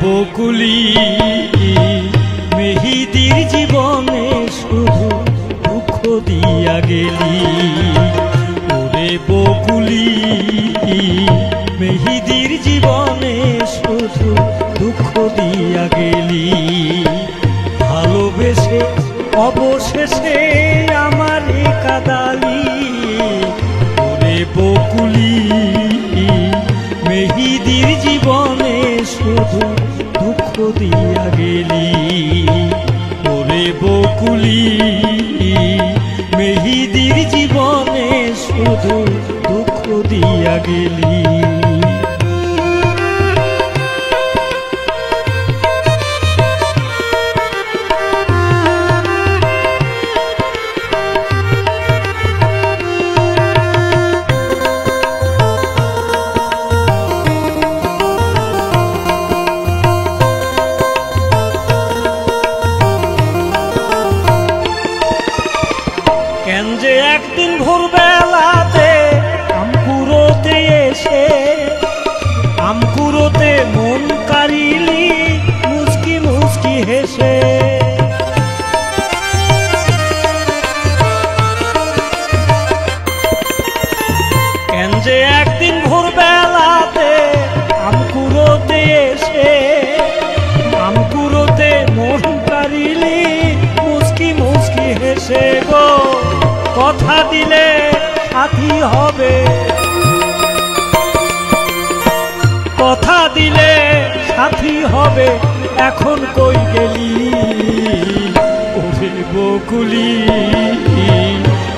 বকুলি। মেহিদির জীবনে শুধু দুঃখ দিয়া গেলি। ওরে বকুলি, মেহিদির জীবনে শুধু দুঃখ দিয়া গেলি। ভালোবেসে অবশেষে আমার কাদালি বকুলি মেহিদির জীবনে শুধু দুঃখ দিয়া গেলি। একদিন ভোরবেলাতে আমকুরোতে এসে আমকুরোতে মন কারিলি মুসকি মুসকি হেসে। দিলে সাথী হবে। কথা দিলে সাথী হবে, এখন কই গেলি? বকুলি,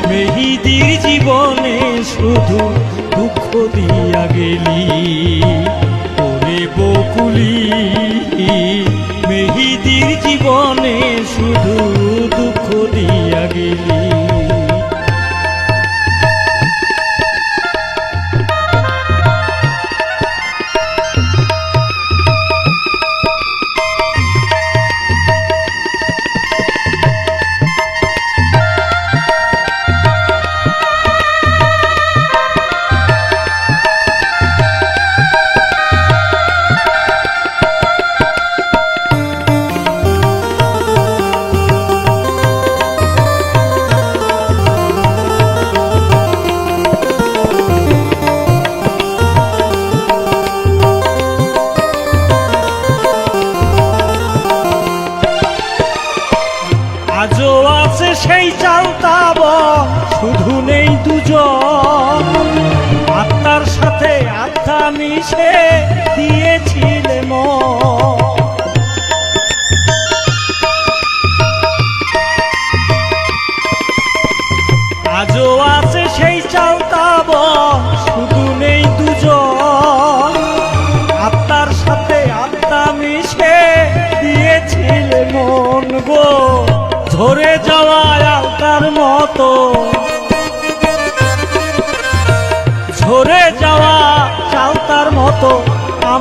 মেহিদির জীবনে শুধু দুঃখ দিয়া গেলি। ওরে বকুলি, মেহিদির জীবনে শুধু দুঃখ দিয়া গেলি। সেই চালতাব শুধু নেই দুজন। আত্মার সাথে আত্মা মিশে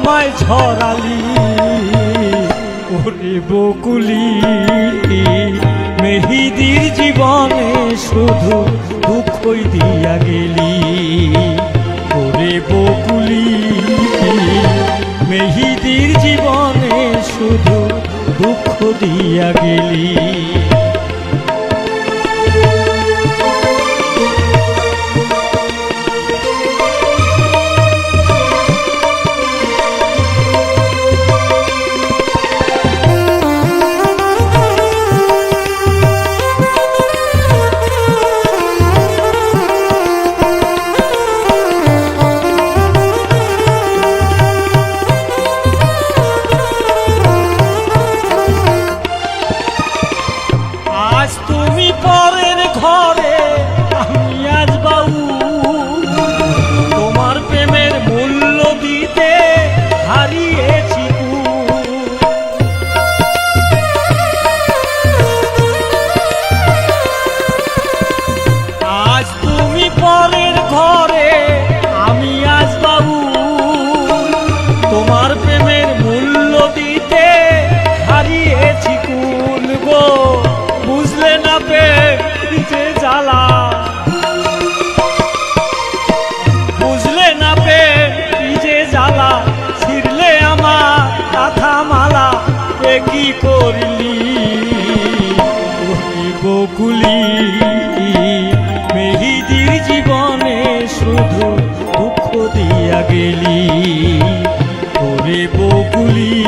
আমায় ঝরালি ওরে বকুলি মেহিদির জীবনে শুধু দুঃখই দিয়া গেলি ওরে বকুলি মেহিদির জীবনে শুধু দুঃখ দিয়া গেলি। যে জ্বালা। বুঝলে না পে যে জ্বালা। ছিড়লে আমার কাঁথা এ কি করলি? বকুলি মেহিদির জীবনে শুধু দুঃখ দিয়া গেলি? ওরে বকুলি